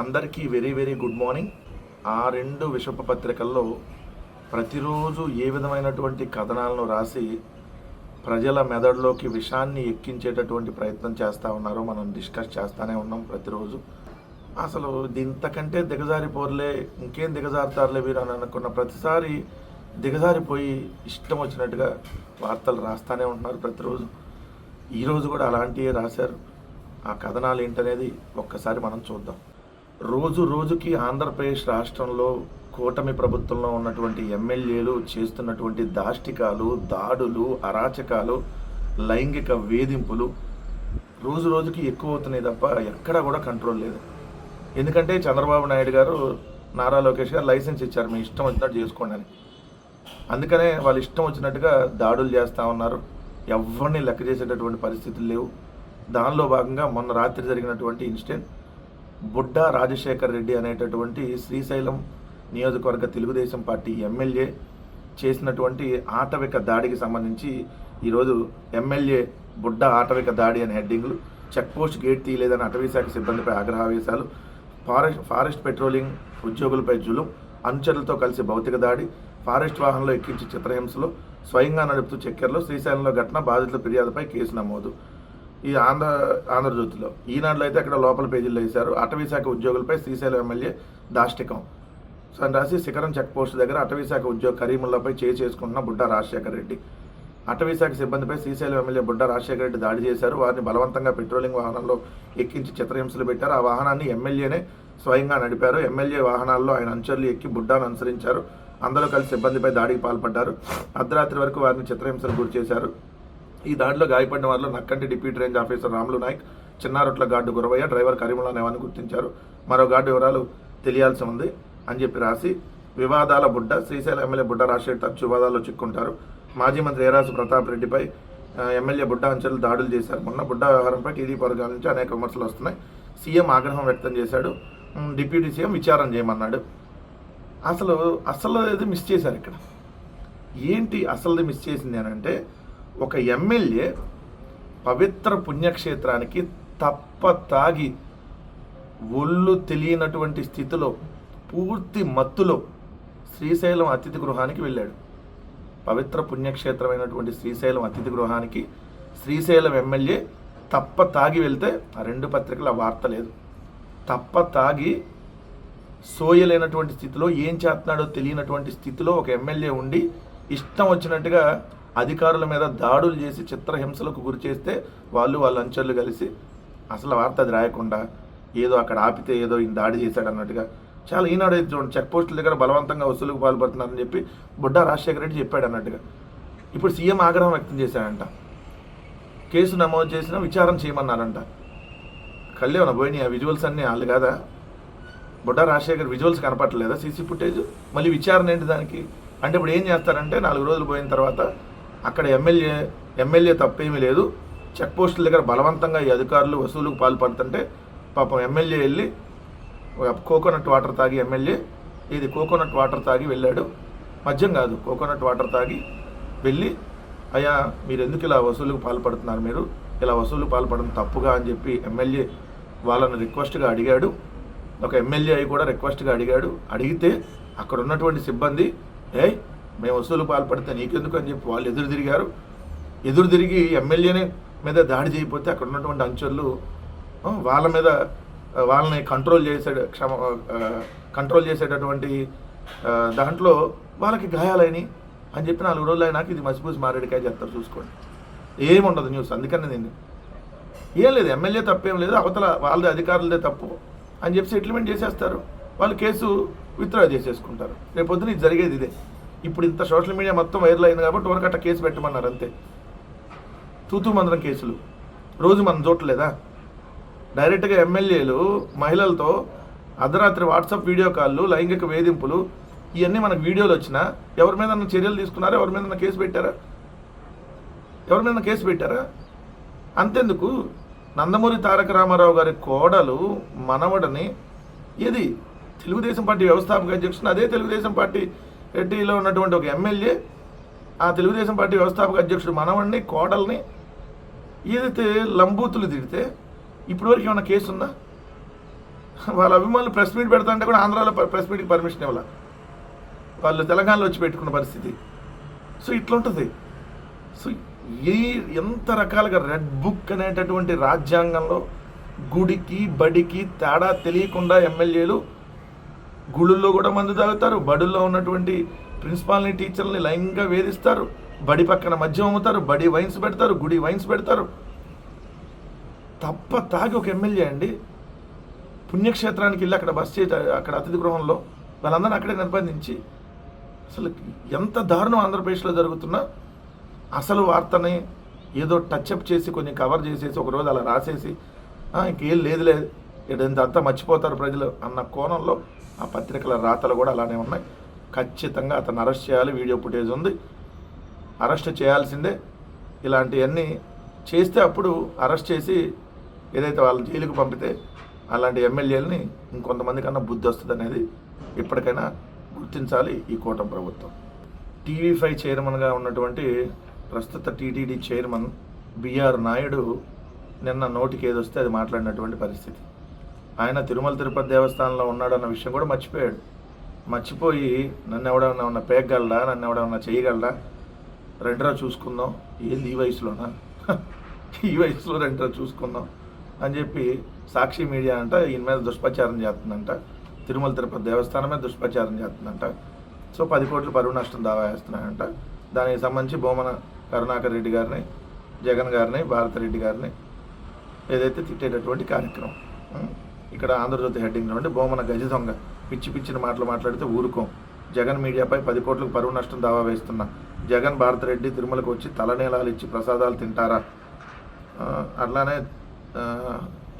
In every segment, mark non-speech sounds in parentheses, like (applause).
అందరికీ very very good morning. ఆ రెండు విషప పత్రికల్లో ప్రతిరోజు ఏ విధమైనటువంటి కథనాలను రాసి ప్రజల మెదడులోకి విషాన్ని ఎక్కించేటటువంటి ప్రయత్నం చేస్తూ ఉన్నారో మనం డిస్కస్ చేస్తూనే ఉన్నాం ప్రతిరోజు. అసలు ఇంతకంటే దిగజారిపోర్లే ఇంకేం దిగజారుతారులే వీరు అని అనుకున్న ప్రతిసారి దిగజారిపోయి ఇష్టం వచ్చినట్టుగా వార్తలు రాస్తూనే ఉంటున్నారు ప్రతిరోజు. ఈరోజు కూడా అలాంటివే రాశారు. ఆ కథనాలు ఏంటనేది ఒక్కసారి మనం చూద్దాం. రోజు రోజుకి ఆంధ్రప్రదేశ్ రాష్ట్రంలో కూటమి ప్రభుత్వంలో ఉన్నటువంటి ఎమ్మెల్యేలు చేస్తున్నటువంటి దాష్టికాలు దాడులు అరాచకాలు లైంగిక వేధింపులు రోజు రోజుకి ఎక్కువ అవుతున్నాయి తప్ప ఎక్కడా కూడా కంట్రోల్ లేదు. ఎందుకంటే చంద్రబాబు నాయుడు గారు నారా లోకేష్ గారు లైసెన్స్ ఇచ్చారు మీ ఇష్టం వచ్చినట్టు చేసుకోండి అని. అందుకనే వాళ్ళు ఇష్టం వచ్చినట్టుగా దాడులు చేస్తూ ఉన్నారు. ఎవరిని లెక్క చేసేటటువంటి పరిస్థితులు లేవు. దానిలో భాగంగా మొన్న రాత్రి జరిగినటువంటి ఇన్సిడెంట్ బుడ్డా రాజశేఖర్ రెడ్డి అనేటటువంటి శ్రీశైలం నియోజకవర్గ తెలుగుదేశం పార్టీ ఎమ్మెల్యే చేసినటువంటి ఆటవిక దాడికి సంబంధించి ఈరోజు ఎమ్మెల్యే బుడ్డ ఆటవిక దాడి అనే హెడ్డింగ్లు చెక్ పోస్ట్ గేట్ తీయలేదని అటవీశాఖ సిబ్బందిపై ఆగ్రహావేశాలు ఫారెస్ట్ ఫారెస్ట్ పెట్రోలింగ్ ఉద్యోగులపై జులుం అనుచరులతో కలిసి భౌతిక దాడి ఫారెస్ట్ వాహనంలో ఎక్కించి చిత్రహింసలు స్వయంగా నడుపుతూ చక్కెరలో శ్రీశైలంలో ఘటన బాధితుల ఫిర్యాదుపై కేసు నమోదు. ఈ ఆంధ్ర ఆంధ్రజ్యోతిలో ఈనాడులో అయితే అక్కడ లోపల పేజీల్లో వేశారు. అటవీశాఖ ఉద్యోగులపై శ్రీశైలం ఎమ్మెల్యే దాష్టికం. సో అని రాసి శిఖరం చెక్ పోస్ట్ దగ్గర అటవీశాఖ ఉద్యోగ కరీముల్లాపై చేయి చేసుకుంటున్న బుడ్డా రాజశేఖర రెడ్డి. అటవీశాఖ సిబ్బందిపై శ్రీశైలం ఎమ్మెల్యే బుడ్డా రాజశేఖర రెడ్డి దాడి చేశారు. వారిని బలవంతంగా పెట్రోలింగ్ వాహనంలో ఎక్కించి చిత్రహింసలు పెట్టారు. ఆ వాహనాన్ని ఎమ్మెల్యేనే స్వయంగా నడిపారు. ఎమ్మెల్యే వాహనాల్లో ఆయన అనుచరులు ఎక్కి బుడ్డాను అనుసరించారు. అందరూ కలిసి సిబ్బందిపై దాడికి పాల్పడ్డారు. అర్ధరాత్రి వరకు వారిని చిత్రహింసలు గురి చేశారు. ఈ దాడిలో గాయపడిన వారిలో Nakkanti deputy range officer Ramulu Naik Chinnarutla guard Guravaiah driver Karimulla నేవాన్ని గుర్తించారు. మరో గార్డు వివరాలు తెలియాల్సి ఉంది అని చెప్పి రాసి వివాదాల బుడ్డ శ్రీశైలం ఎమ్మెల్యే బుడ్డ రాజశేఖర్ తరచు వివాదాల్లో చిక్కుంటారు. మాజీ మంత్రి ఏరాసు ప్రతాప్ రెడ్డిపై ఎమ్మెల్యే బుడ్డ అంచెలు దాడులు చేశారు. మొన్న బుడ్డ వ్యవహారంపై టీడీపీ వర్గాల నుంచి అనేక విమర్శలు వస్తున్నాయి. సీఎం ఆగ్రహం వ్యక్తం చేశాడు. డిప్యూటీ సీఎం విచారం చేయమన్నాడు. అసలు అసలు ఏది మిస్ చేశారు ఇక్కడ? ఏంటి అసలుది మిస్ చేసింది అని అంటే ఒక ఎమ్మెల్యే పవిత్ర పుణ్యక్షేత్రానికి తప్ప తాగి ఒళ్ళు తెలియనటువంటి స్థితిలో పూర్తి మత్తులో శ్రీశైలం అతిథి గృహానికి వెళ్ళాడు. పవిత్ర పుణ్యక్షేత్రమైనటువంటి శ్రీశైలం అతిథి గృహానికి శ్రీశైలం ఎమ్మెల్యే తప్ప తాగి వెళ్తే ఆ రెండు పత్రికల వార్త లేదు. తప్ప తాగి సోయలేనటువంటి స్థితిలో ఏం చేస్తున్నాడో తెలియనటువంటి స్థితిలో ఒక ఎమ్మెల్యే ఉండి ఇష్టం వచ్చినట్టుగా అధికారుల మీద దాడులు చేసి చిత్రహింసలకు గురి చేస్తే వాళ్ళు వాళ్ళ అంచెలు కలిసి అసలు వార్త అది రాయకుండా ఏదో అక్కడ ఆపితే ఏదో ఈయన దాడి చేశాడు అన్నట్టుగా. చాలా ఈనాడు అయితే చూడండి చెక్ పోస్టుల దగ్గర బలవంతంగా వసూలుకు పాల్పడుతున్నారని చెప్పి బుడ్డా రాజశేఖర రెడ్డి చెప్పాడు అన్నట్టుగా. ఇప్పుడు సీఎం ఆగ్రహం వ్యక్తం చేశాడంట. కేసు నమోదు చేసిన విచారం చేయమన్నారంట. కళ్ళేమన్నా పోయినాయి ఆ విజువల్స్ అన్నీ వాళ్ళు కాదా? బుడ్డా రాజశేఖర్ విజువల్స్ కనపట్టలేదా సీసీ ఫుటేజ్? మళ్ళీ విచారణ ఏంటి దానికి? అంటే ఇప్పుడు ఏం చేస్తారంటే నాలుగు రోజులు పోయిన తర్వాత అక్కడ ఎమ్మెల్యే ఎమ్మెల్యే తప్పేమీ లేదు. చెక్ పోస్టుల దగ్గర బలవంతంగా ఈ అధికారులు వసూలుకు పాల్పడుతుంటే పాపం ఎమ్మెల్యే వెళ్ళి కోకోనట్ వాటర్ తాగి ఎమ్మెల్యే ఇది కోకోనట్ వాటర్ తాగి వెళ్ళాడు. మద్యం కాదు కోకోనట్ వాటర్ తాగి వెళ్ళి అయ్యా మీరు ఎందుకు ఇలా వసూలుకు పాల్పడుతున్నారు మీరు? ఇలా వసూలు పాల్పడడం తప్పుగా అని చెప్పి ఎమ్మెల్యే వాళ్ళని రిక్వెస్ట్గా అడిగాడు. ఒక ఎమ్మెల్యే అయి కూడా రిక్వెస్ట్గా అడిగాడు. అడిగితే అక్కడ ఉన్నటువంటి సిబ్బంది ఏ మేము వసూలు పాల్పడితే నీకెందుకు అని చెప్పి వాళ్ళు ఎదురు తిరిగారు. ఎదురు తిరిగి ఎమ్మెల్యేనే మీద దాడి చేయకపోతే అక్కడ ఉన్నటువంటి అంచర్లు వాళ్ళ మీద వాళ్ళని కంట్రోల్ చేసే క్షమ కంట్రోల్ చేసేటటువంటి దాంట్లో వాళ్ళకి గాయాలని అని చెప్పి నాలుగు రోజులు అయినాక ఇది మసిపూసి మారేడుకాయ చేస్తారు చూసుకోండి. ఏముండదు న్యూస్ అందుకని నేను. ఏం లేదు ఎమ్మెల్యే తప్పేం లేదు అవతల వాళ్ళదే అధికారులదే తప్పు అని చెప్పి సెటిల్మెంట్ చేసేస్తారు. వాళ్ళు కేసు విత్డ్రా చేసేసుకుంటారు. రేపొద్దున ఇది జరిగేది ఇదే. ఇప్పుడు ఇంత సోషల్ మీడియా మొత్తం వైరల్ అయింది కాబట్టి వరకట్ట కేసు పెట్టమన్నారు అంతే. తూతూ మందరం కేసులు. రోజు మనం చూడలేదా? డైరెక్ట్గా ఎమ్మెల్యేలు మహిళలతో అర్ధరాత్రి వాట్సాప్ వీడియో కాల్లు లైంగిక వేధింపులు ఇవన్నీ మనకు వీడియోలు వచ్చినా ఎవరి మీద చర్యలు తీసుకున్నారా? ఎవరి మీద కేసు పెట్టారా? ఎవరి మీద కేసు పెట్టారా? అంతెందుకు? నందమూరి తారక రామారావు గారి కోడలు మనవడని ఏది? తెలుగుదేశం పార్టీ వ్యవస్థాపక అధ్యక్షుడు అదే తెలుగుదేశం పార్టీ రెడ్డిలో ఉన్నటువంటి ఒక ఎమ్మెల్యే ఆ తెలుగుదేశం పార్టీ వ్యవస్థాపక అధ్యక్షుడు మనవణ్ణి కోడల్ని ఏదైతే లంబూతులు తిడితే ఇప్పటివరకు ఏమైనా కేసు ఉందా? వాళ్ళ అభిమానులు ప్రెస్ మీట్ పెడతాంటే కూడా ఆంధ్రాలో ప్రెస్ మీట్కి పర్మిషన్ ఇవ్వాల? వాళ్ళు తెలంగాణలో వచ్చి పెట్టుకున్న పరిస్థితి. సో ఇట్లుంటుంది సో ఏ ఎంత రకాలుగా రెడ్ బుక్ అనేటటువంటి రాజ్యాంగంలో గుడికి బడికి తేడా తెలియకుండా ఎమ్మెల్యేలు గుళ్ళల్లో కూడా మందు తాగుతారు బడుల్లో ఉన్నటువంటి ప్రిన్సిపాల్ని టీచర్ని లైంగికంగా వేధిస్తారు బడి పక్కన మద్యం అమ్ముతారు బడి వైన్స్ పెడతారు గుడి వైన్స్ పెడతారు. తప్ప తాగి ఒక ఎమ్మెల్యే అండి పుణ్యక్షేత్రానికి వెళ్ళి అక్కడ బస్ చేయ అక్కడ అతిథి గృహంలో వాళ్ళందరినీ అక్కడే నిర్బంధించి అసలు ఎంత దారుణం ఆంధ్రప్రదేశ్లో జరుగుతున్నా అసలు వార్తని ఏదో టచ్అప్ చేసి కొన్ని కవర్ చేసేసి ఒక రోజు అలా రాసేసి ఇంకేం లేదు లేదు లేదులే ఇదంతా మర్చిపోతారు ప్రజలు అన్న కోణంలో ఆ పత్రికల రాతలు కూడా అలానే ఉన్నాయి. ఖచ్చితంగా అతను అరెస్ట్ చేయాలి వీడియో ఫుటేజ్ ఉంది. అరెస్ట్ చేయాల్సిందే. ఇలాంటివన్నీ చేస్తే అప్పుడు అరెస్ట్ చేసి ఏదైతే వాళ్ళని జైలుకు పంపితే అలాంటి ఎమ్మెల్యేలని ఇంకొంతమంది కన్నా బుద్ధి వస్తుంది అనేది ఇప్పటికైనా గుర్తించాలి ఈ కూటమి ప్రభుత్వం. టీవీ ఫైవ్ చైర్మన్గా ఉన్నటువంటి ప్రస్తుత టీటీడీ చైర్మన్ బిఆర్ నాయుడు నిన్న నోటికి ఏదొస్తే వస్తే అది మాట్లాడినటువంటి పరిస్థితి. ఆయన తిరుమల తిరుపతి దేవస్థానంలో ఉన్నాడన్న విషయం కూడా మర్చిపోయాడు. మర్చిపోయి నన్ను ఎవడన్నా ఉన్న పేగలడా నన్ను ఎవడన్నా చేయగలడా రెండరా చూసుకుందాం. ఏంది ఈ వయసులోనా? ఈ వయసులో రెండరా చూసుకుందాం అని చెప్పి సాక్షి మీడియా అంట ఈయన మీద దుష్ప్రచారం చేస్తుందంట. తిరుమల తిరుపతి దేవస్థానం మీద దుష్ప్రచారం చేస్తుందంట. సో పది కోట్ల పరువు నష్టం దావా వేస్తున్నాయంట దానికి సంబంధించి బొమ్మన కరుణాకర్ రెడ్డి గారిని జగన్ గారిని భారతరెడ్డి గారిని ఏదైతే తిట్టేటటువంటి కార్యక్రమం. ఇక్కడ ఆంధ్రజ్యోతి హెడ్డింగ్ నుండి బోమన గజ దొంగ. పిచ్చి పిచ్చిన మాటలు మాట్లాడితే ఊరుకోం. జగన్ మీడియాపై పది కోట్లకు పరువు నష్టం దావా వేస్తున్నా. జగన్ భారతరెడ్డి తిరుమలకు వచ్చి తలనీలాలు ఇచ్చి ప్రసాదాలు తింటారా? అట్లానే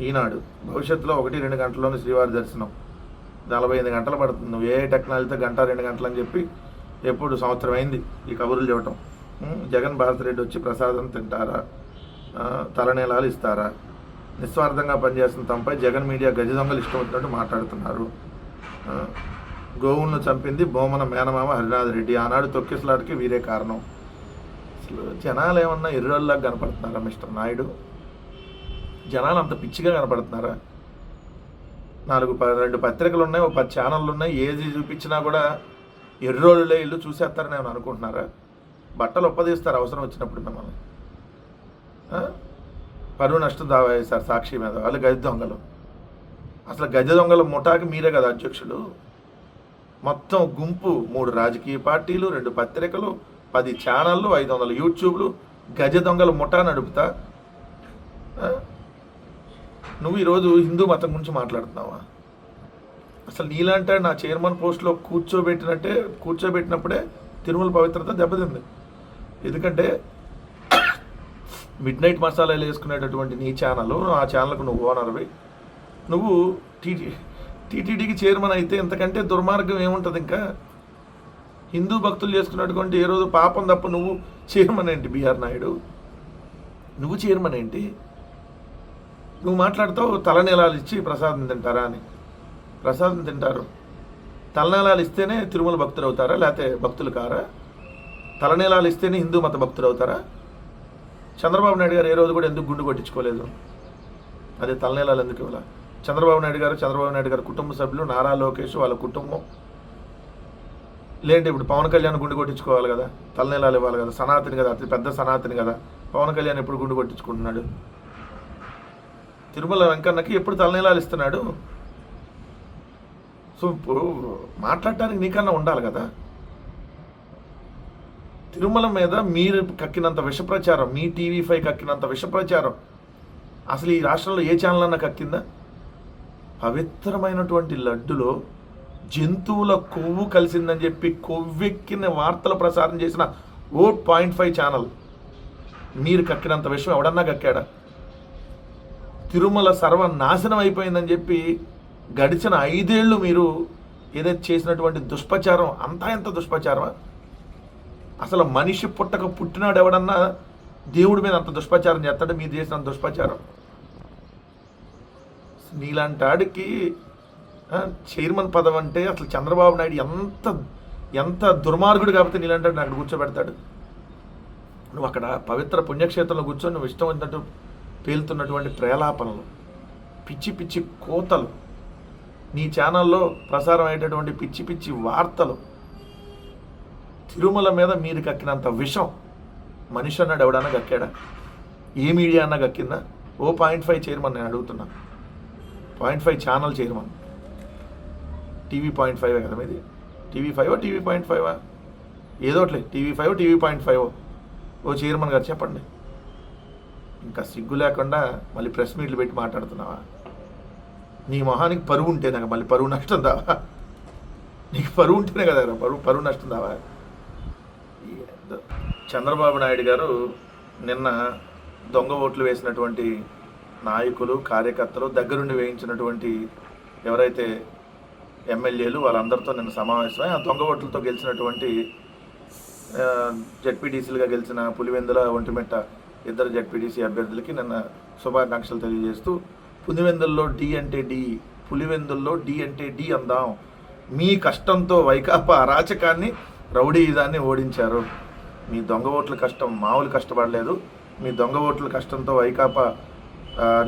ఈనాడు. భవిష్యత్తులో ఒకటి రెండు గంటల్లోనే శ్రీవారి దర్శనం. నలభై ఐదు గంటలు పడుతుంది. నువ్వు ఏ టెక్నాలజీతో గంట రెండు గంటలు అని చెప్పి ఎప్పుడు సంవత్సరం అయింది ఈ కబుర్లు చెప్పటం. జగన్ జగన్ భారతరెడ్డి వచ్చి ప్రసాదం తింటారా? తలనీలాలు ఇస్తారా? నిస్వార్థంగా పనిచేస్తున్న తమపై జగన్ మీడియా గజ దొంగలు ఇష్టం వచ్చినట్టు మాట్లాడుతున్నారు. గోవును గోవులను చంపింది బోమన మేనమామ హరినాథ్ రెడ్డి. ఆనాడు తొక్కిసలాటకి వీరే కారణం. అసలు జనాలు ఏమన్నా ఎర్రోళ్ళగా కనపడుతున్నారా మిస్టర్ నాయుడు? జనాలు అంత పిచ్చిగా కనపడుతున్నారా? నాలుగు ప- రెండు పత్రికలు ఉన్నాయి ఒక పది ఛానళ్ళు ఉన్నాయి ఏది చూపించినా కూడా ఎర్రోళ్ళే ఇల్లు చూసేస్తారని నేను అనుకుంటున్నారా? బట్టలు ఒప్పదీస్తారు అవసరం వచ్చినప్పుడు మిమ్మల్ని. పరువు నష్టం దావా వేశారు సాక్షి మీద వాళ్ళు గజ దొంగలు. అసలు గజ దొంగల ముఠాకి మీరే కదా అధ్యక్షుడు మొత్తం గుంపు మూడు రాజకీయ పార్టీలు రెండు పత్రికలు పది ఛానళ్ళు ఐదు వందల యూట్యూబ్లు. గజ దొంగల ముఠా నడుపుతా? నువ్వు ఈరోజు హిందూ మతం గురించి మాట్లాడుతున్నావా? అసలు నీలాంటి నా చైర్మన్ పోస్ట్లో కూర్చోబెట్టినట్టే కూర్చోబెట్టినప్పుడే తిరుమల పవిత్రత దెబ్బతింది. ఎందుకంటే మిడ్ నైట్ మసాలాలు వేసుకునేటటువంటి నీ ఛానల్ ఆ ఛానల్కు నువ్వు ఓనర్వి నువ్వు టీటీ టీటీడీకి చైర్మన్ అయితే ఇంతకంటే దుర్మార్గం ఏముంటుంది ఇంకా? హిందూ భక్తులు చేసుకున్నటువంటి ఏ రోజు పాపం తప్ప నువ్వు చైర్మన్ ఏంటి బీఆర్ నాయుడు? నువ్వు చైర్మన్ ఏంటి? నువ్వు మాట్లాడతావు తలనీలాలు ఇచ్చి ప్రసాదం తింటారా అని. ప్రసాదం తింటారు. తలనీలాలు ఇస్తేనే తిరుమల భక్తులు అవుతారా? లేకపోతే భక్తులు కారా? తలనీలాలు ఇస్తేనే హిందూ మత భక్తులు అవుతారా? చంద్రబాబు నాయుడు గారు ఏ రోజు కూడా ఎందుకు గుండు కొట్టించుకోలేదు? అదే తలనీలాలు ఎందుకు ఇవ్వాల? చంద్రబాబు నాయుడు గారు చంద్రబాబు నాయుడు గారు కుటుంబ సభ్యులు నారా లోకేష్ వాళ్ళ కుటుంబం. లేదంటే ఇప్పుడు పవన్ కళ్యాణ్ గుండు కొట్టించుకోవాలి కదా తలనీలాలు ఇవ్వాలి కదా సనాతని కదా అతి పెద్ద సనాతని కదా పవన్ కళ్యాణ్ ఎప్పుడు గుండు కొట్టించుకుంటున్నాడు? తిరుమల వెంకన్నకి ఎప్పుడు తలనీలాలు ఇస్తున్నాడు? సో ఇప్పుడు మాట్లాడటానికి నీకన్నా ఉండాలి కదా. తిరుమల మీద మీరు కక్కినంత విషప్రచారం మీ టీవీ ఫైవ్ కక్కినంత విషప్రచారం అసలు ఈ రాష్ట్రంలో ఏ ఛానల్ అన్న కక్కిందా? పవిత్రమైనటువంటి లడ్డులో జంతువుల కొవ్వు కలిసిందని చెప్పి కొవ్వెక్కిన వార్తలు ప్రసారం చేసిన ఓట్ పాయింట్ ఫైవ్ ఛానల్. మీరు కక్కినంత విషయం ఎవడన్నా కక్కాడా? తిరుమల సర్వనాశనం అయిపోయిందని చెప్పి గడిచిన ఐదేళ్ళు మీరు ఏదైతే చేసినటువంటి దుష్ప్రచారం అంతా ఎంత దుష్ప్రచారమా? అసలు మనిషి పుట్టక పుట్టినాడు ఎవడన్నా దేవుడి మీద అంత దుష్ప్రచారం చేస్తాడు? మీరు చేసిన దుష్ప్రచారం. నీలాంటి ఆడికి చైర్మన్ పదవి అంటే అసలు చంద్రబాబు నాయుడు ఎంత ఎంత దుర్మార్గుడు కాబట్టి నీలాంటి వాడిని అక్కడ కూర్చోబెడతాడు. నువ్వు అక్కడ పవిత్ర పుణ్యక్షేత్రంలో కూర్చొని నువ్వు ఇష్టం వచ్చినట్టు పేలుతున్నటువంటి ప్రేలాపనలు పిచ్చి పిచ్చి కోతలు నీ ఛానల్లో ప్రసారం అయ్యేటటువంటి పిచ్చి పిచ్చి వార్తలు తిరుమల మీద మీరు కక్కినంత విషం మనిషి అన్నాడు ఎవడన్నా కక్కాడా? ఏ మీడియా అన్నా కక్కిందా? ఓ పాయింట్ ఫైవ్ చైర్మన్ నేను అడుగుతున్నా. Point five channel chairman. TV point five కదా మీది. TV five TV point five? ఏదోట్లే TV five TV point five? ఓ చైర్మన్ గారు చెప్పండి. ఇంకా సిగ్గు లేకుండా మళ్ళీ ప్రెస్ మీట్లు పెట్టి మాట్లాడుతున్నావా? నీ మొహానికి పరువు ఉంటే నాకు మళ్ళీ పరువు నష్టం దావా? నీకు పరువు ఉంటేనే కదా పరువు పరువు నష్టం దావా? చంద్రబాబు నాయుడు గారు నిన్న దొంగ ఓట్లు వేసినటువంటి నాయకులు కార్యకర్తలు దగ్గరుండి వేయించినటువంటి ఎవరైతే ఎమ్మెల్యేలు వాళ్ళందరితో నిన్న సమావేశమై ఆ దొంగ ఓట్లతో గెలిచినటువంటి ఆ, జడ్పీటీసీలుగా గెలిచిన పులివెందుల ఒంటిమిట్ట ఇద్దరు జడ్పీటీసీ అభ్యర్థులకి నిన్న శుభాకాంక్షలు తెలియజేస్తూ పులివెందుల్లో డి అంటే డి పులివెందుల్లో డి అంటే డి అందాం. మీ కష్టంతో వైకాపా అరాచకాన్ని రౌడీయిజాన్ని ఓడించారు. మీ దొంగ ఓట్ల కష్టం మామూలు కష్టపడలేదు. మీ దొంగ ఓట్ల కష్టంతో వైకాపా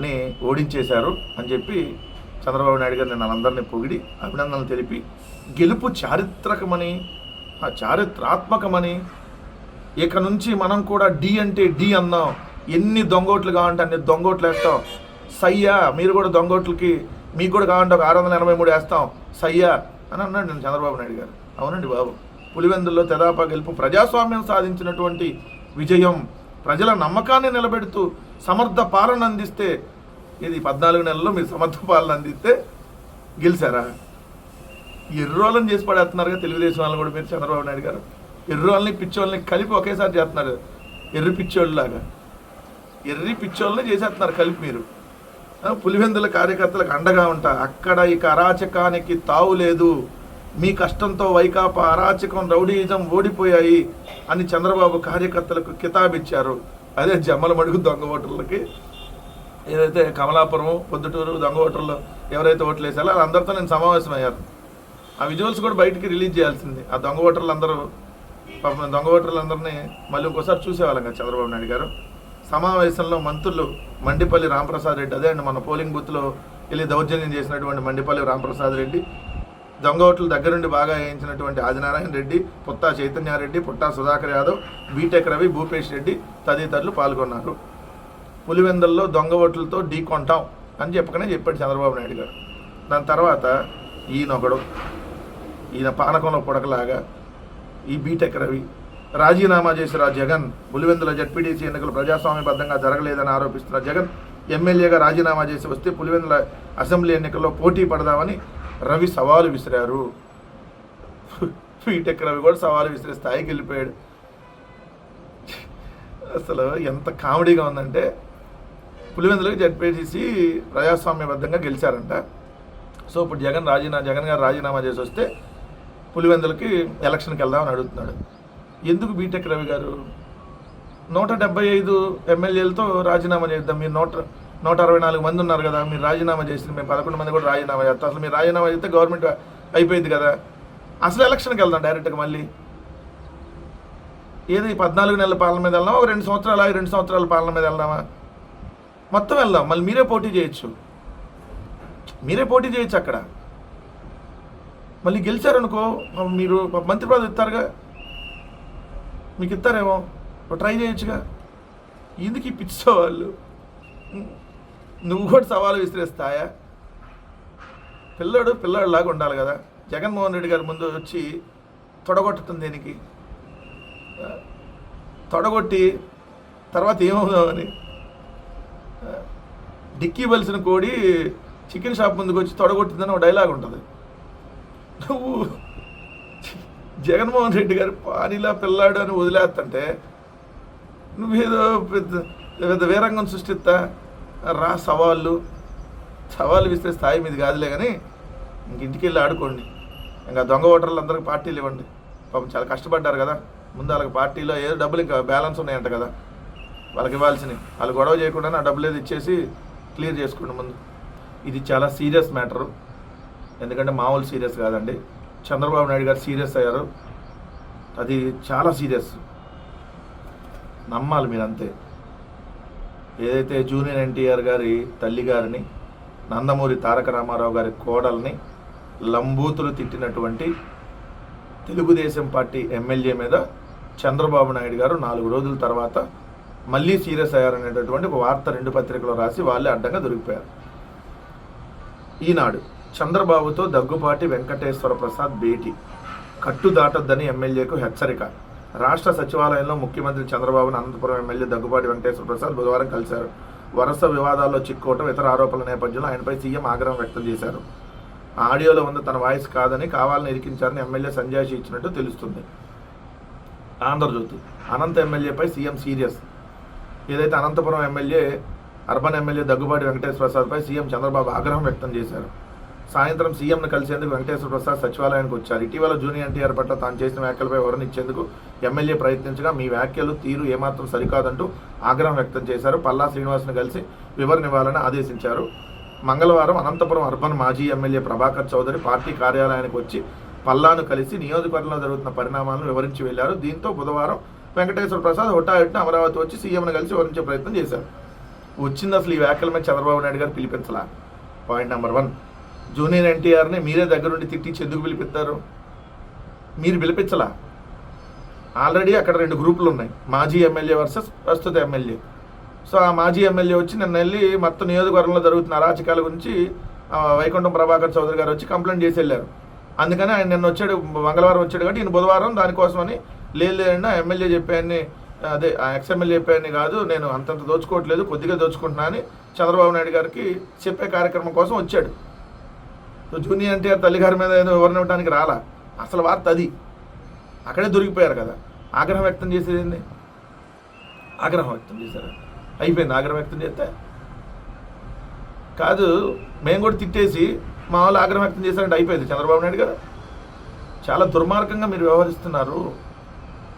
ని ఓడించేశారు అని చెప్పి చంద్రబాబు నాయుడు గారు నేను వాళ్ళందరినీ పొగిడి అభినందనలు తెలిపి గెలుపు చారిత్రకమని ఆ చారిత్రాత్మకమని ఇక నుంచి మనం కూడా డి అంటే డి అందాం ఎన్ని దొంగోట్లు కావాలంటే అన్ని దొంగోట్లు వేస్తాం. సయ్యా మీరు కూడా దొంగోట్లకి మీకు కూడా కావాలంటే ఒక ఆరు వందల ఎనభై మూడు వేస్తాం. సయ్యా అని అన్నాడు నేను చంద్రబాబు నాయుడు గారు. అవునండి బాబు. పులివెందుల్లో తెదాపా గెలుపు ప్రజాస్వామ్యం సాధించినటువంటి విజయం. ప్రజల నమ్మకాన్ని నిలబెడుతూ సమర్థ పాలన అందిస్తే ఇది పద్నాలుగు నెలల్లో మీరు సమర్థ పాలన అందిస్తే గెలిచారా? ఎర్రోళ్ళని చేసి పడేస్తున్నారుగా తెలుగుదేశం వాళ్ళు కూడా మీరు చంద్రబాబు నాయుడు గారు. ఎర్రోళ్ళని పిచ్చోళ్ళని కలిపి ఒకేసారి చేస్తున్నారు ఎర్రి పిచ్చోళ్ళలాగా. ఎర్రి పిచ్చోళ్ళని చేసేస్తున్నారు కలిపి మీరు. పులివెందుల కార్యకర్తలకు అండగా ఉంటా. అక్కడ ఇక అరాచకానికి తావు లేదు. మీ కష్టంతో వైకాపా అరాచకం రౌడీయిజం ఓడిపోయాయి అని చంద్రబాబు కార్యకర్తలకు కితాబిచ్చారు. అదే జమ్మల మడుగు దొంగ ఓటర్లకి. ఏదైతే కమలాపురం పొద్దుటూరు దొంగ ఓటర్లు ఎవరైతే ఓట్లు వేసారో వాళ్ళందరితో నేను సమావేశం అయ్యారు ఆ విజువల్స్ కూడా బయటికి రిలీజ్ చేయాల్సింది. ఆ దొంగ ఓటర్లు అందరూ పాపం దొంగ ఓటర్లందరినీ మళ్ళీ ఇంకోసారి చూసేవాళ్ళం కదా చంద్రబాబు నాయుడు గారు. సమావేశంలో మంత్రులు మండిపల్లి రాంప్రసాద్ రెడ్డి అదే అండి మన పోలింగ్ బూత్లో వెళ్ళి దౌర్జన్యం చేసినటువంటి మండిపల్లి రామప్రసాద్ రెడ్డి దొంగ ఓట్ల దగ్గరుండి బాగా వేయించినటువంటి ఆదినారాయణ రెడ్డి పుత్తా చైతన్యారెడ్డి పుట్టా సుధాకర్ యాదవ్ బీటెక్ రవి భూపేష్ రెడ్డి తదితరులు పాల్గొన్నారు. పులివెందుల్లో దొంగ ఓట్లతో ఢీ కొంటాం అని చెప్పకనే చెప్పాడు చంద్రబాబు నాయుడు గారు. దాని తర్వాత ఈయనొకడు ఈయన పానకంలో పుడకలాగా ఈ బీటెక్ రవి రాజీనామా చేసిన జగన్ పులివెందుల జడ్పీటీసీ ఎన్నికలు ప్రజాస్వామ్యబద్ధంగా జరగలేదని ఆరోపిస్తున్న జగన్ ఎమ్మెల్యేగా రాజీనామా చేసి వస్తే పులివెందుల అసెంబ్లీ ఎన్నికల్లో పోటీ పడదామని రవి సవాలు విసిరారు. బీటెక్ రవి కూడా సవాలు విసిరే స్థాయికి వెళ్ళిపోయాడు. అసలు ఎంత కామెడీగా ఉందంటే పులివెందులకు జడ్పీటీసీ ప్రజాస్వామ్యబద్ధంగా గెలిచారంట. సో ఇప్పుడు జగన్ రాజీనామా జగన్ గారు రాజీనామా చేసి వస్తే పులివెందులకి ఎలక్షన్కి వెళ్దామని అడుగుతున్నాడు. ఎందుకు బీటెక్ రవి గారు? నూట డెబ్బై ఐదు ఎమ్మెల్యేలతో రాజీనామా చేద్దాం. మీరు నూట నూట అరవై నాలుగు మంది ఉన్నారు కదా మీరు రాజీనామా చేసింది మేము పదకొండు మంది కూడా రాజీనామా చేస్తాం. అసలు మీరు రాజీనామా చేస్తే గవర్నమెంట్ అయిపోయింది కదా. అసలు ఎలక్షన్కి వెళ్దాం డైరెక్ట్గా మళ్ళీ. ఏది పద్నాలుగు నెలల పాలన మీద వెళ్దామా ఒక రెండు సంవత్సరాలు ఆగి రెండు సంవత్సరాల పాలన మీద వెళ్దామా? మొత్తం వెళ్దాం మళ్ళీ మీరే పోటీ చేయొచ్చు. మీరే పోటీ చేయొచ్చు అక్కడ. మళ్ళీ గెలిచారనుకో మీరు మంత్రి పదవి ఇస్తారుగా. మీకు ఇస్తారేమో ట్రై చేయొచ్చుగా. ఎందుకు ఈ పిచ్చో వాళ్ళు నువ్వు కూడా సవాలు విసిరేస్తాయా? పిల్లాడు పిల్లడిలాగా ఉండాలి కదా. జగన్మోహన్ రెడ్డి గారి ముందు వచ్చి తొడగొట్టుతుంది దేనికి. తొడగొట్టి తర్వాత ఏమవుదామని? డిక్కీ బలిసిన కోడి చికెన్ షాప్ ముందుకు వచ్చి తొడగొట్టిందని ఒక డైలాగ్ ఉంటుంది. నువ్వు జగన్మోహన్ రెడ్డి గారు పానీలా పిల్లాడు అని వదిలేస్తుంటే నువ్వేదో పెద్ద పెద్ద వీరంగం సృష్టిస్తా? రా సవాళ్ళు. సవాళ్ళు విస్తే స్థాయి మీది కాదులే కానీ ఇంక ఇంటికి వెళ్ళి ఆడుకోండి. ఇంకా దొంగ ఓటర్లు అందరికి పార్టీలు ఇవ్వండి. పాపం చాలా కష్టపడ్డారు కదా. ముందు వాళ్ళకి పార్టీలో ఏదో డబ్బులు ఇంకా బ్యాలెన్స్ ఉన్నాయంట కదా. వాళ్ళకి ఇవ్వాల్సినవి. వాళ్ళు గొడవ చేయకుండా నా డబ్బులు ఏది ఇచ్చేసి క్లియర్ చేసుకోండి ముందు. ఇది చాలా సీరియస్ మ్యాటరు. ఎందుకంటే మామూలు సీరియస్ కాదండి. చంద్రబాబు నాయుడు గారు సీరియస్ అయ్యారు. అది చాలా సీరియస్. నమ్మాలి మీరు అంతే ఏదైతే జూనియర్ ఎన్టీఆర్ గారి తల్లి గారిని నందమూరి తారక రామారావు గారి కోడల్ని లంబూతులు తిట్టినటువంటి తెలుగుదేశం పార్టీ ఎమ్మెల్యే మీద చంద్రబాబు నాయుడు గారు నాలుగు రోజుల తర్వాత మళ్ళీ సీరియస్ అయ్యారనేటటువంటి ఒక వార్త రెండు పత్రికలో రాసి వాళ్ళే అడ్డంగా దొరికిపోయారు. ఈనాడు చంద్రబాబుతో దగ్గుపాటి వెంకటేశ్వర ప్రసాద్ భేటీ. కట్టు దాటొద్దని ఎమ్మెల్యేకు హెచ్చరిక. రాష్ట్ర సచివాలయంలో ముఖ్యమంత్రి చంద్రబాబును అనంతపురం ఎమ్మెల్యే దగ్గుబాటి వెంకటేశ్వర ప్రసాద్ బుధవారం కలిశారు. వరుస వివాదాల్లో చిక్కుకోవటం ఇతర ఆరోపణల నేపథ్యంలో ఆయనపై సీఎం ఆగ్రహం వ్యక్తం చేశారు. ఆడియోలో ఉన్న తన వాయిస్ కాదని కావాలని ఇరికించారని ఎమ్మెల్యే సంజాయిషి ఇచ్చినట్టు తెలుస్తుంది. ఆంధ్రజ్యోతి అనంత ఎమ్మెల్యేపై సీఎం సీరియస్. ఏదైతే Anantapuram MLA urban MLA Daggubati Venkateswara ప్రసాద్పై CM Chandrababu ఆగ్రహం వ్యక్తం చేశారు. సాయంత్రం సీఎంను కలిసేందుకు వెంకటేశ్వర ప్రసాద్ సచివాలయానికి వచ్చారు. ఇటీవల జూనియర్ ఎన్టీఆర్ పట్ల తాను చేసిన వ్యాఖ్యలపై వివరణ ఇచ్చేందుకు ఎమ్మెల్యే ప్రయత్నించగా మీ వ్యాఖ్యలు తీరు ఏమాత్రం సరికాదంటూ ఆగ్రహం వ్యక్తం చేశారు. పల్లా శ్రీనివాస్ను కలిసి వివరణ ఇవ్వాలని ఆదేశించారు. మంగళవారం అనంతపురం అర్బన్ మాజీ ఎమ్మెల్యే ప్రభాకర్ చౌదరి పార్టీ కార్యాలయానికి వచ్చి పల్లాను కలిసి నియోజకవర్గంలో జరుగుతున్న పరిణామాలను వివరించి వెళ్ళారు. దీంతో బుధవారం వెంకటేశ్వర ప్రసాద్ హుటాహుటిన అమరావతి వచ్చి సీఎంను కలిసి వివరించే ప్రయత్నం చేశారు. వచ్చింది అసలు ఈ వ్యాఖ్యల మీద చంద్రబాబు నాయుడు గారు పిలిపించలా? Point number one. జూనియర్ ఎన్టీఆర్ని మీరే దగ్గరుండి తిట్టించి ఎందుకు పిలిపిస్తారు? మీరు పిలిపించలా? ఆల్రెడీ అక్కడ రెండు గ్రూపులు ఉన్నాయి. మాజీ ఎమ్మెల్యే వర్సెస్ ప్రస్తుత ఎమ్మెల్యే. సో ఆ మాజీ ఎమ్మెల్యే వచ్చి నిన్న వెళ్ళి మొత్తం నియోజకవర్గంలో జరుగుతున్న అరాచకాల గురించి వైకుంఠం ప్రభాకర్ చౌదరి గారు వచ్చి కంప్లైంట్ చేసి వెళ్ళారు. అందుకని ఆయన నిన్న వచ్చాడు మంగళవారం వచ్చాడు కాబట్టి ఈయన బుధవారం దానికోసమని లేదు లేదండి ఆ ఎమ్మెల్యే చెప్పాయని అదే ఆ ఎక్స్ ఎమ్మెల్యే చెప్పాయని కాదు నేను అంతంత దోచుకోవట్లేదు కొద్దిగా దోచుకుంటున్నా అని చంద్రబాబు నాయుడు గారికి చెప్పే కార్యక్రమం కోసం వచ్చాడు. సో జూనియర్ ఎన్టీఆర్ తల్లిగారి మీద ఏదో వివరణ ఇవ్వడానికి రాలా? అసలు వార్త అది. అక్కడే దొరికిపోయారు కదా. ఆగ్రహం వ్యక్తం చేసేది ఏంది? ఆగ్రహం వ్యక్తం చేశారు. అయిపోయింది ఆగ్రహం వ్యక్తం చేస్తే? కాదు మేము కూడా తిట్టేసి మా వాళ్ళు ఆగ్రహం వ్యక్తం చేశారంటే అయిపోయింది చంద్రబాబు నాయుడు గారు. చాలా దుర్మార్గంగా మీరు వ్యవహరిస్తున్నారు.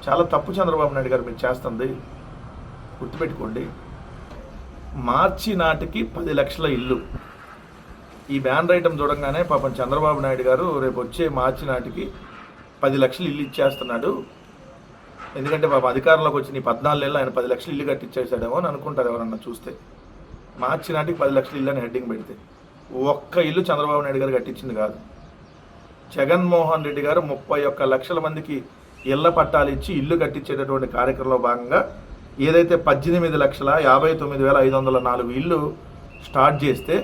చాలా తప్పు చంద్రబాబు నాయుడు గారు మీరు చేస్తుంది. గుర్తుపెట్టుకోండి. మార్చి నాటికి పది లక్షల ఇల్లు. ఈ బ్యాన్ రైటం చూడంగానే పాపం చంద్రబాబు నాయుడు గారు రేపు వచ్చే మార్చి నాటికి పది లక్షలు ఇల్లు ఇచ్చేస్తున్నాడు. ఎందుకంటే బాబు అధికారంలోకి వచ్చిన ఈ పద్నాలుగు ఆయన పది లక్షలు ఇల్లు కట్టించేసాడేమో అని అనుకుంటారు ఎవరన్నా చూస్తే. మార్చి నాటికి పది లక్షలు ఇల్లు అని హెడ్డింగ్ పెడితే. ఒక్క ఇల్లు చంద్రబాబు నాయుడు గారు కట్టించింది కాదు. జగన్మోహన్ రెడ్డి గారు ముప్పై ఒక్క లక్షల మందికి ఇళ్ళ పట్టాలు ఇచ్చి ఇల్లు కట్టించేటటువంటి కార్యక్రమంలో భాగంగా ఏదైతే పద్దెనిమిది లక్షల యాభై తొమ్మిది వేల ఐదు వందల నాలుగు ఇల్లు స్టార్ట్ చేస్తే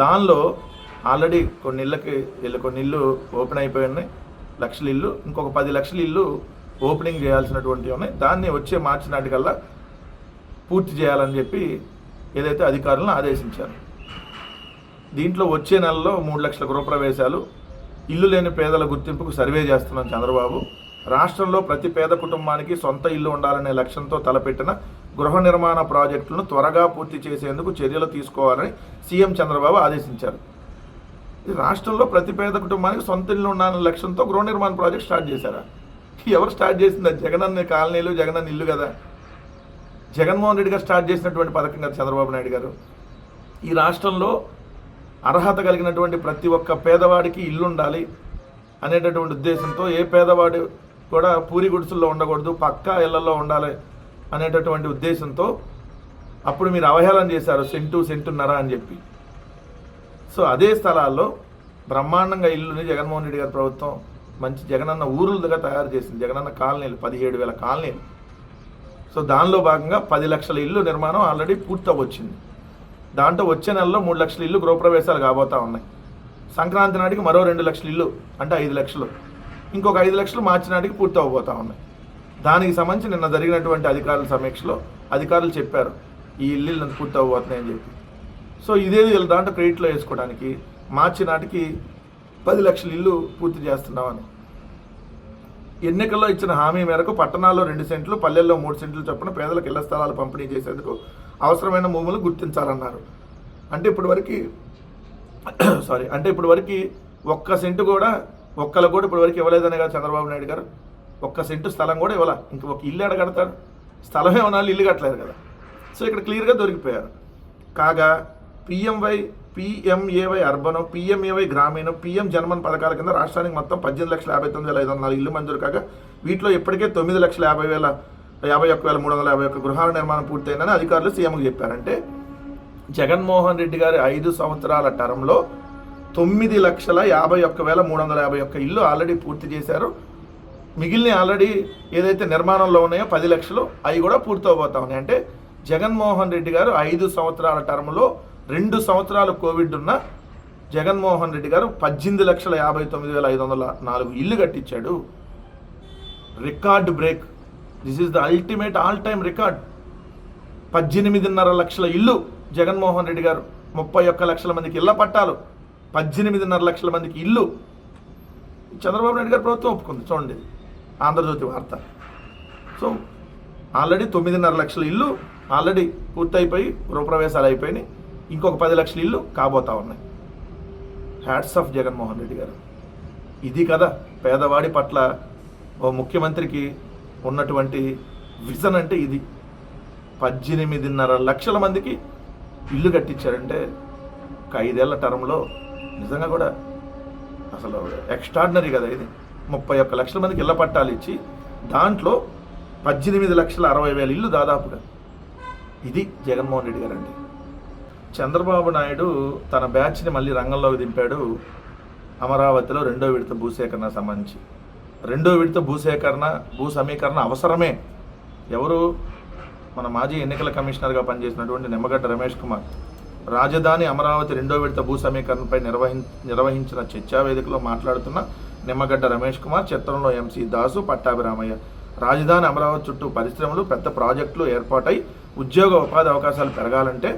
దానిలో ఆల్రెడీ కొన్ని ఇళ్ళకి ఇల్లు కొన్ని ఇల్లు ఓపెన్ అయిపోయి ఉన్నాయి. లక్షల ఇల్లు ఇంకొక పది లక్షల ఇల్లు ఓపెనింగ్ చేయాల్సినటువంటివి ఉన్నాయి దాన్ని వచ్చే మార్చి నాటికల్లా పూర్తి చేయాలని చెప్పి ఏదైతే అధికారులను ఆదేశించారు. దీంట్లో వచ్చే నెలలో మూడు లక్షల గృహప్రవేశాలు ఇల్లు లేని పేదల గుర్తింపుకు సర్వే చేస్తున్నాం చంద్రబాబు. రాష్ట్రంలో ప్రతి పేద కుటుంబానికి సొంత ఇల్లు ఉండాలనే లక్ష్యంతో తలపెట్టిన గృహ నిర్మాణ ప్రాజెక్టులను త్వరగా పూర్తి చేసేందుకు చర్యలు తీసుకోవాలని సీఎం చంద్రబాబు ఆదేశించారు. ఈ రాష్ట్రంలో ప్రతి పేద కుటుంబానికి సొంత ఇల్లు ఉండాలన్న లక్ష్యంతో గృహ నిర్మాణ ప్రాజెక్ట్ స్టార్ట్ చేశారా? ఎవరు స్టార్ట్ చేసింది? జగనన్న కాలనీలు జగనన్న ఇల్లు కదా. జగన్మోహన్ రెడ్డి గారు స్టార్ట్ చేసినటువంటి పథకం కదా చంద్రబాబు నాయుడు గారు. ఈ రాష్ట్రంలో అర్హత కలిగినటువంటి ప్రతి ఒక్క పేదవాడికి ఇల్లు ఉండాలి అనేటటువంటి ఉద్దేశంతో ఏ పేదవాడు కూడా పూరి గుడిసెల్లో ఉండకూడదు పక్కా ఇళ్ళలో ఉండాలి అనేటటువంటి ఉద్దేశంతో అప్పుడు మీరు అవహేళన చేశారు సెంటు సెంటున్నరా అని చెప్పి. సో అదే స్థలాల్లో బ్రహ్మాండంగా ఇల్లుని జగన్మోహన్ రెడ్డి గారి ప్రభుత్వం మంచి జగనన్న ఊరులుగా తయారు చేసింది. జగనన్న కాలనీలు పదిహేడు వేల కాలనీలు. సో దానిలో భాగంగా పది లక్షల ఇల్లు నిర్మాణం ఆల్రెడీ పూర్తవచ్చింది. దాంట్లో వచ్చే నెలలో మూడు లక్షల ఇల్లు గృహప్రవేశాలు కాబోతా ఉన్నాయి. సంక్రాంతి నాటికి మరో రెండు లక్షల ఇల్లు అంటే ఐదు లక్షలు. ఇంకొక ఐదు లక్షలు మార్చి నాటికి పూర్తి అవబోతా ఉన్నాయి. దానికి సంబంధించి నిన్న జరిగినటువంటి అధికారుల సమీక్షలో అధికారులు చెప్పారు ఈ ఇల్లు పూర్తి అవబోతున్నాయని చెప్పి. సో ఇదేది వీళ్ళ దాంట్లో క్రెడిట్లో వేసుకోవడానికి మార్చి నాటికి పది లక్షల ఇల్లు పూర్తి చేస్తున్నామని. ఎన్నికల్లో ఇచ్చిన హామీ మేరకు పట్టణాల్లో రెండు సెంట్లు పల్లెల్లో మూడు సెంట్లు చొప్పున పేదలకు ఇళ్ళ స్థలాలు పంపిణీ చేసేందుకు అవసరమైన భూములు గుర్తించాలన్నారు. అంటే ఇప్పటి వరకు సారీ (coughs) అంటే ఇప్పటి వరకు ఒక్క సెంటు కూడా ఒక్కలకు కూడా ఇప్పటి వరకు ఇవ్వలేదనే కదా చంద్రబాబు నాయుడు గారు. ఒక్క సెంటు స్థలం కూడా ఇవ్వాల. ఇంక ఒక ఇల్లు ఎడగడతాడు స్థలమే ఉన్నారు ఇల్లు కట్టలేరు కదా. సో ఇక్కడ క్లియర్గా దొరికిపోయారు. కాగా పిఎంవై పిఎంఏవై అర్బన్ పిఎంఏవై గ్రామీణ పిఎం జన్మన్ పథకాల కింద రాష్ట్రానికి మొత్తం పద్దెనిమిది లక్షల యాభై తొమ్మిది వేల ఐదు వందల నాలుగు ఇల్లు మంజూరు కాగా వీటిలో ఇప్పటికే తొమ్మిది లక్షల యాభై వేల యాభై ఒక్క వేల మూడు వందల యాభై ఒక్క గృహాల నిర్మాణం పూర్తయిందని అధికారులు సీఎంకు చెప్పారంటే జగన్మోహన్ రెడ్డి గారి ఐదు సంవత్సరాల టర్మ్లో తొమ్మిది లక్షల యాభై ఒక్క వేల మూడు వందల యాభై ఒక్క ఇల్లు ఆల్రెడీ పూర్తి చేశారు. మిగిలిన ఆల్రెడీ ఏదైతే నిర్మాణంలో ఉన్నాయో పది లక్షలు అవి కూడా పూర్తవబోతా ఉన్నాయి. అంటే జగన్మోహన్ రెడ్డి గారు ఐదు సంవత్సరాల టర్మ్లో రెండు సంవత్సరాలు కోవిడ్ ఉన్న జగన్మోహన్ రెడ్డి గారు పద్దెనిమిది లక్షల యాభై తొమ్మిది వేల ఐదు వందల నాలుగు ఇల్లు కట్టించాడు. Record break. This is the ultimate all time record పద్దెనిమిదిన్నర లక్షల ఇల్లు జగన్మోహన్ రెడ్డి గారు ముప్పై ఒక్క లక్షల మందికి ఇళ్ళ పట్టాలు పద్దెనిమిదిన్నర లక్షల మందికి ఇల్లు. చంద్రబాబు నాయుడు గారు ప్రభుత్వం ఒప్పుకుంది. చూడండి ఆంధ్రజ్యోతి వార్త. సో ఆల్రెడీ తొమ్మిదిన్నర లక్షల ఇల్లు ఆల్రెడీ పూర్తయిపోయి గృహప్రవేశాలు అయిపోయినాయి. ఇంకొక పది లక్షల ఇల్లు కాబోతా ఉన్నాయి. హ్యాట్స్ ఆఫ్ జగన్మోహన్ రెడ్డి గారు. ఇది కదా పేదవాడి పట్ల ఓ ముఖ్యమంత్రికి ఉన్నటువంటి విజన్ అంటే ఇది. పద్దెనిమిదిన్నర లక్షల మందికి ఇల్లు కట్టించారంటే ఒక ఐదేళ్ళ టర్మ్లో నిజంగా కూడా అసలు ఎక్స్ట్రాడినరీ కదా ఇది. ముప్పై ఒక్క లక్షల మందికి ఇళ్ళ పట్టాలు ఇచ్చి దాంట్లో పద్దెనిమిది లక్షల అరవై వేల ఇల్లు దాదాపుగా. ఇది జగన్మోహన్ రెడ్డి గారండి. చంద్రబాబు నాయుడు తన బ్యాచ్ని మళ్ళీ రంగంలోకి దింపాడు అమరావతిలో రెండో విడత భూసేకరణ సంబంధించి. రెండో విడత భూసేకరణ భూ సమీకరణ అవసరమే. ఎవరు? మన మాజీ ఎన్నికల కమిషనర్గా పనిచేసినటువంటి నిమ్మగడ్డ రమేష్ కుమార్. రాజధాని అమరావతి రెండో విడత భూ సమీకరణపై నిర్వహి నిర్వహించిన చర్చా వేదికలో మాట్లాడుతున్న నిమ్మగడ్డ రమేష్ కుమార్ చిత్రంలో ఎంసీ దాసు పట్టాభిరామయ్య. రాజధాని అమరావతి చుట్టూ పరిశ్రమలు పెద్ద ప్రాజెక్టులు ఏర్పాటై ఉద్యోగ ఉపాధి అవకాశాలు పెరగాలంటే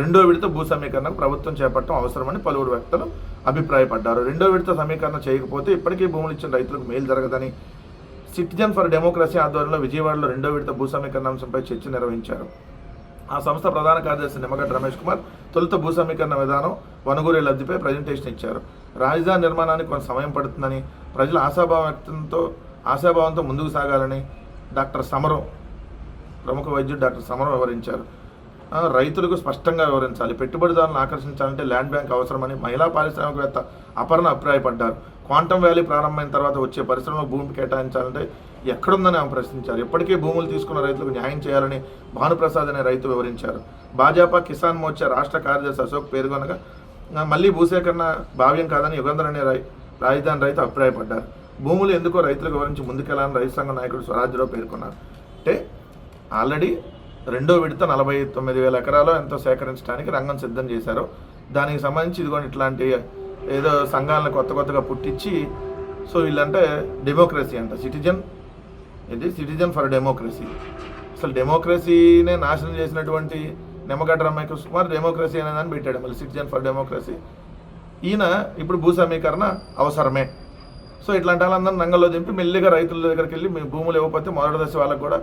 రెండో విడత భూ సమీకరణకు ప్రభుత్వం చేపట్టడం అవసరమని పలువురు వ్యక్తులు అభిప్రాయపడ్డారు. రెండో విడత సమీకరణ చేయకపోతే ఇప్పటికీ భూములు ఇచ్చిన రైతులకు మేలు జరగదని సిటిజన్ ఫర్ డెమోక్రసీ ఆధ్వర్యంలో విజయవాడలో రెండో విడత భూ సమీకరణ అంశంపై చర్చ నిర్వహించారు. ఆ సంస్థ ప్రధాన కార్యదర్శి నిమ్మగడ్డ రమేష్ కుమార్ తొలుత భూ సమీకరణ విధానం వనుగూరే లబ్ధిపై ప్రజెంటేషన్ ఇచ్చారు. రాజధాని నిర్మాణానికి కొంత సమయం పడుతుందని ప్రజల ఆశాభావంతో వ్యక్తంతో ఆశాభావంతో ముందుకు సాగాలని డాక్టర్ సమరం ప్రముఖ వైద్యుడు డాక్టర్ సమరం వివరించారు. రైతులకు స్పష్టంగా వివరించాలి. పెట్టుబడిదారులను ఆకర్షించాలంటే ల్యాండ్ బ్యాంక్ అవసరమని మహిళా పారిశ్రామికవేత్త అపర్ణ అభిప్రాయపడ్డారు. క్వాంటమ్ వ్యాలీ ప్రారంభమైన తర్వాత వచ్చే పరిశ్రమలకు భూమి కేటాయించాలంటే ఎక్కడుందని ఆమె ప్రశ్నించారు. ఇప్పటికే భూములు తీసుకున్న రైతులకు న్యాయం చేయాలని భానుప్రసాద్ అనే రైతు వివరించారు. భాజపా కిసాన్ మోర్చా రాష్ట్ర కార్యదర్శి అశోక్ పేర్కొనగా మళ్ళీ భూసేకరణ భావ్యం కాదని యుగంధర్ అనే రై రాజధాని రైతు అభిప్రాయపడ్డారు. భూములు ఎందుకో రైతులకు వివరించి ముందుకెళ్ళాలని రైతు సంఘ నాయకుడు స్వరాజ్యరావు పేర్కొన్నారు. అంటే ఆల్రెడీ రెండో విడత నలభై తొమ్మిది వేల ఎకరాలు ఎంతో సేకరించడానికి రంగం సిద్ధం చేశారు. దానికి సంబంధించి ఇదిగోండి ఇట్లాంటి ఏదో సంఘాలను కొత్త కొత్తగా పుట్టించి సో వీళ్ళంటే డెమోక్రసీ అంట. సిటిజన్ ఇది సిటిజన్ ఫర్ డెమోక్రసీ అసలు డెమోక్రసీనే నాశనం చేసినటువంటి నిమ్మగడ్డ రమేష్ కుమార్ డెమోక్రసీ అనే పెట్టాడు. మళ్ళీ సిటిజన్ ఫర్ డెమోక్రసీ ఈయన ఇప్పుడు భూ సమీకరణ అవసరమే. సో ఇట్లాంటి వాళ్ళందరూ రంగంలో దింపి మెల్లిగా రైతుల దగ్గరికి వెళ్ళి మీ భూములు ఇవ్వకపోతే మొదటి దశ వాళ్ళకు కూడా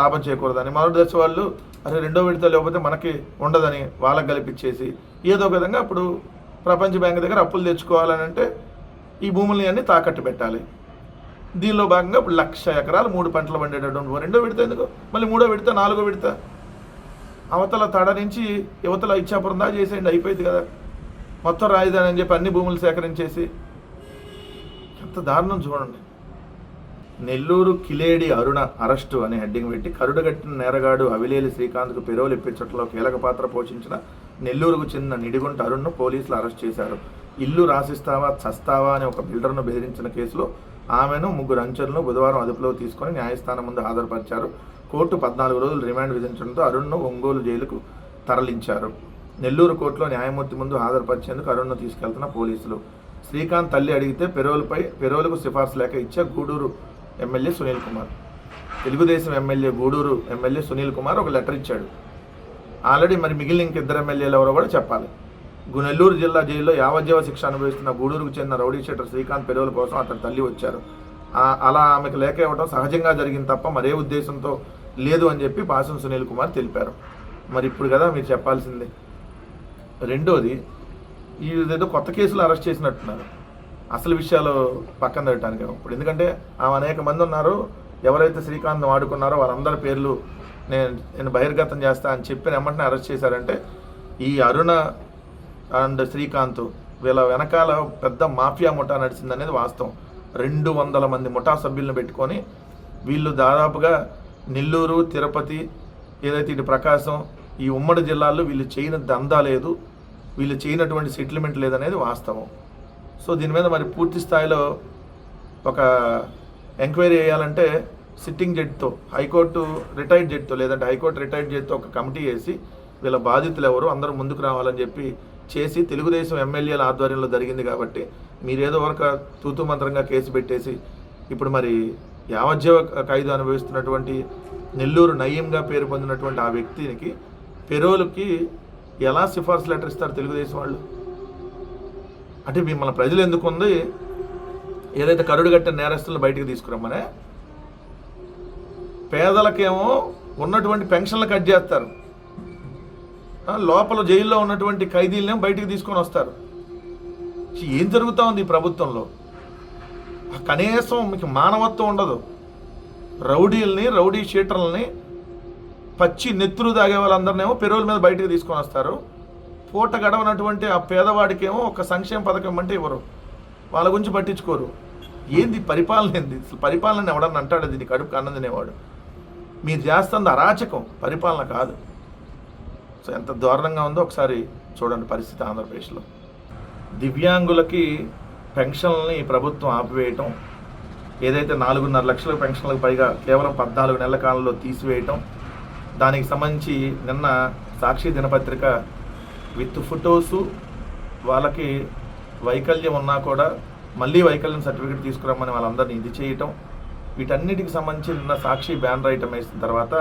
లాభం చేకూరదని మరో దశ వాళ్ళు అరే రెండో విడత లేకపోతే మనకి ఉండదని వాళ్ళకి కల్పించేసి ఏదో ఒక విధంగా అప్పుడు ప్రపంచ బ్యాంక్ దగ్గర అప్పులు తెచ్చుకోవాలని అంటే ఈ భూముల్ని అన్ని తాకట్టు పెట్టాలి. దీనిలో భాగంగా ఇప్పుడు లక్ష ఎకరాలు మూడు పంటలు పండేటటువంటి రెండో విడత ఎందుకు? మళ్ళీ మూడో విడత నాలుగో విడత. అవతల తడ నుంచి యువతల ఇచ్చాపురం దా చేసేయండి అయిపోయింది కదా. మొత్తం రాజధాని అని చెప్పి అన్ని భూములు సేకరించేసి ఎంత దారుణం చూడండి. నెల్లూరు కిలేడి అరుణ అరెస్టు అనే హెడ్డింగ్ పెట్టి కరుడుగట్టిన నేరగాడు అవిలేలి శ్రీకాంత్కు పెరోలు ఇప్పించడంలో కీలక పాత్ర పోషించిన నెల్లూరుకు చెందిన నిడిగుంట అరుణ్ను పోలీసులు అరెస్ట్ చేశారు. ఇల్లు రాసిస్తావా చస్తావా అనే ఒక బిల్డర్ను బెదిరించిన కేసులో ఆమెను ముగ్గురు అంచెలను బుధవారం అదుపులో తీసుకొని న్యాయస్థానం ముందు హాజరుపరిచారు. కోర్టు పద్నాలుగు రోజులు రిమాండ్ విధించడంతో అరుణ్ను ఒంగోలు జైలుకు తరలించారు. నెల్లూరు కోర్టులో న్యాయమూర్తి ముందు హాజరుపరిచేందుకు అరుణ్ను తీసుకెళ్తున్న పోలీసులు. శ్రీకాంత్ తల్లి అడిగితే పెరోలుపై పెరోలుకు సిఫార్సు లేక ఇచ్చే Gudur MLA Sunil Kumar. Telugu Desam MLA Gudur MLA Sunil Kumar ఒక లెటర్ ఇచ్చాడు. ఆల్రెడీ మరి మిగిలిన ఇంక ఇద్దరు ఎమ్మెల్యేలు ఎవరో కూడా చెప్పాలి. గు- నెల్లూరు జిల్లా జైల్లో యావజ్జీవ శిక్ష అనుభవిస్తున్న గూడూరుకు చెందిన రౌడీ షీటర్ శ్రీకాంత్ పెరువుల కోసం అతని తల్లి వచ్చారు. అలా ఆమెకు లేఖ ఇవ్వడం సహజంగా జరిగింది తప్ప మరే ఉద్దేశంతో లేదు అని చెప్పి పాసం సునీల్ కుమార్ తెలిపారు. మరి ఇప్పుడు కదా మీరు చెప్పాల్సింది. రెండోది ఈ ఏదో కొత్త కేసులు అరెస్ట్ చేసినట్టున్నారు. అసలు విషయాలు పక్కన పెట్టడానికి ఇప్పుడు ఎందుకంటే ఆమె అనేక మంది ఉన్నారు. ఎవరైతే శ్రీకాంత్ వాడుకున్నారో వారందరి పేర్లు నేను నేను బహిర్గతం చేస్తా అని చెప్పి వెంటనే అరెస్ట్ చేశారంటే ఈ అరుణ అండ్ శ్రీకాంత్ వీళ్ళ వెనకాల పెద్ద మాఫియా ముఠా నడిచిందనేది వాస్తవం. రెండు వందల మంది ముఠా సభ్యులను పెట్టుకొని వీళ్ళు దాదాపుగా నెల్లూరు తిరుపతి ఏదైతే ఇటు ప్రకాశం ఈ ఉమ్మడి జిల్లాల్లో వీళ్ళు చేయని దందా లేదు. వీళ్ళు చేయనటువంటి సెటిల్మెంట్ లేదనేది వాస్తవం. సో దీని మీద మరి పూర్తి స్థాయిలో ఒక ఎంక్వైరీ చేయాలంటే సిట్టింగ్ జడ్జితో హైకోర్టు రిటైర్డ్ జడ్జితో లేదంటే హైకోర్టు రిటైర్డ్ జడ్జితో ఒక కమిటీ వేసి వీళ్ళ బాధితులు ఎవరు అందరూ ముందుకు రావాలని చెప్పి చేసి తెలుగుదేశం ఎమ్మెల్యేల ఆధ్వర్యంలో జరిగింది కాబట్టి మీరేదో ఒక తూతు మంత్రంగా కేసు పెట్టేసి ఇప్పుడు మరి యావజ్జీవ ఖైదు అనుభవిస్తున్నటువంటి నెల్లూరు నయీంగా పేరు పొందినటువంటి ఆ వ్యక్తికి పెరోలుకి ఎలా సిఫార్సు లెటర్ ఇస్తారు తెలుగుదేశం వాళ్ళు? అంటే మిమ్మల్ని ప్రజలు ఎందుకు ఉంది ఏదైతే కరుడు కట్టిన నేరస్తులను బయటకు తీసుకురమ్మనే? పేదలకేమో ఉన్నటువంటి పెన్షన్లు కట్ చేస్తారు. లోపల జైల్లో ఉన్నటువంటి ఖైదీలనేమో బయటికి తీసుకొని వస్తారు. ఏం జరుగుతూ ఉంది ఈ ప్రభుత్వంలో? కనీసం మీకు మానవత్వం ఉండదు. రౌడీల్ని రౌడీ షీటర్లని పచ్చి నెత్తురు తాగే వాళ్ళందరినేమో పెరోల మీద బయటికి తీసుకొని వస్తారు. పూట గడవనటువంటి ఆ పేదవాడికేమో ఒక సంక్షేమ పథకం అంటే ఇవ్వరు వాళ్ళ గురించి పట్టించుకోరు. ఏంది పరిపాలన ఏంది? పరిపాలన ఎవడన్నా అంటాడు? దీన్ని కడుపు కన్నం మీరు చేస్తుంది అరాచకం పరిపాలన కాదు. సో ఎంత దారుణంగా ఉందో ఒకసారి చూడండి పరిస్థితి ఆంధ్రప్రదేశ్లో. దివ్యాంగులకి పెన్షన్లని ప్రభుత్వం ఆపివేయటం ఏదైతే నాలుగున్నర లక్షల పెన్షన్లకు పైగా కేవలం పద్నాలుగు నెలల కాలంలో తీసివేయటం దానికి సంబంధించి నిన్న సాక్షి దినపత్రిక విత్ ఫొటోసు వాళ్ళకి వైకల్యం ఉన్నా కూడా మళ్ళీ వైకల్యం సర్టిఫికేట్ తీసుకురమ్మని వాళ్ళందరినీ ఇది చేయటం వీటన్నిటికి సంబంధించి నిన్న సాక్షి బ్యాన్ రైటం వేసిన తర్వాత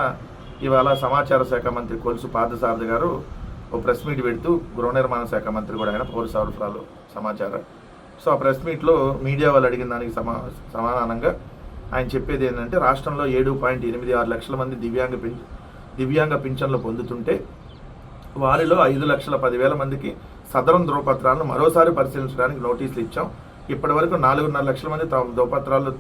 ఇవాళ సమాచార శాఖ మంత్రి కొలుసు పార్థసారథి గారు ఓ ప్రెస్ మీట్ పెడుతూ గృహ నిర్మాణ శాఖ మంత్రి కూడా ఆయన పౌర సరఫరాలు సమాచారం. సో ఆ ప్రెస్ మీట్లో మీడియా వాళ్ళు అడిగిన దానికి సమా సమాధానంగా ఆయన చెప్పేది ఏంటంటే రాష్ట్రంలో ఏడు పాయింట్ ఎనిమిది ఆరు లక్షల మంది దివ్యాంగ పింఛ దివ్యాంగ పింఛన్లు పొందుతుంటే వారిలో ఐదు లక్షల పదివేల మందికి సదరం ధ్రువపత్రాలను మరోసారి పరిశీలించడానికి నోటీసులు ఇచ్చాం. ఇప్పటి వరకు నాలుగున్నర లక్షల మంది తమ ధ్రువపత్రాలు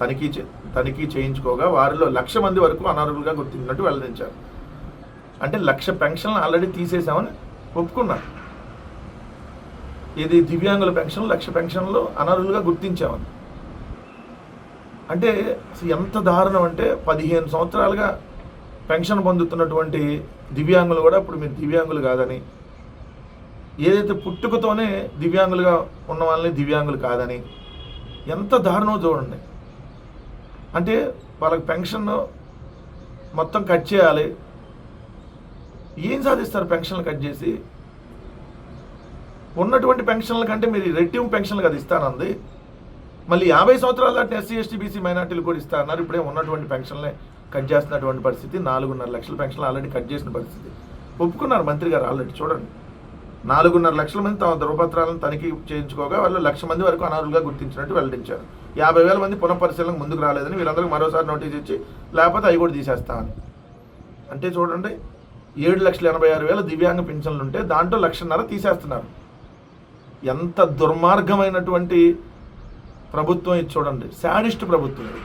తనిఖీ చే- తనిఖీ చేయించుకోగా వారిలో లక్ష మంది వరకు అనర్హులుగా గుర్తించినట్టు వెల్లడించారు. అంటే లక్ష పెన్షన్లు ఆల్రెడీ తీసేసామని ఒప్పుకున్నారు. ఇది దివ్యాంగుల పెన్షన్ లక్ష పెన్షన్లు అనర్హులుగా గుర్తించామని. అంటే ఎంత దారుణం అంటే పదిహేను సంవత్సరాలుగా పెన్షన్ పొందుతున్నటువంటి దివ్యాంగులు కూడా ఇప్పుడు మీరు దివ్యాంగులు కాదని. ఏదైతే పుట్టుకతోనే దివ్యాంగులుగా ఉన్న వాళ్ళని దివ్యాంగులు కాదని. ఎంత దారుణం చూడండి. అంటే వాళ్ళకి పెన్షన్ మొత్తం కట్ చేయాలి. ఏం సాధిస్తారు పెన్షన్లు కట్ చేసి? ఉన్నటువంటి పెన్షన్ల కంటే మీరు రెట్టింపు పెన్షన్లు కదా ఇస్తానంది. మళ్ళీ యాభై సంవత్సరాల దాటి ఎస్సీ ఎస్టీ బీసీ మైనార్టీలు కూడా ఇస్తా అన్నారు ఇప్పుడే ఉన్నటువంటి పెన్షన్లే కట్ చేస్తున్నటువంటి పరిస్థితి నాలుగున్నర లక్షల పెన్షన్లు ఆల్రెడీ కట్ చేసిన పరిస్థితి. ఒప్పుకున్నారు మంత్రి గారు ఆల్రెడీ చూడండి. నాలుగున్నర లక్షల మంది తమ ధృవపత్రాలను తనిఖీ చేయించుకోగా వాళ్ళు లక్ష మంది వరకు అనర్హులుగా గుర్తించినట్టు వెల్లడించారు. యాభై వేల మంది పునఃపరిశీలనకు ముందుకు రాలేదని వీళ్ళందరికీ మరోసారి నోటీస్ ఇచ్చి లేకపోతే అవి కూడా తీసేస్తామని అంటే చూడండి ఏడు లక్షల ఎనభై ఆరు వేల దివ్యాంగ పింఛన్లు ఉంటే దాంట్లో లక్షన్నర తీసేస్తున్నారు. ఎంత దుర్మార్గమైనటువంటి ప్రభుత్వం ఇది చూడండి. శాడిస్ట్ ప్రభుత్వం ఇది.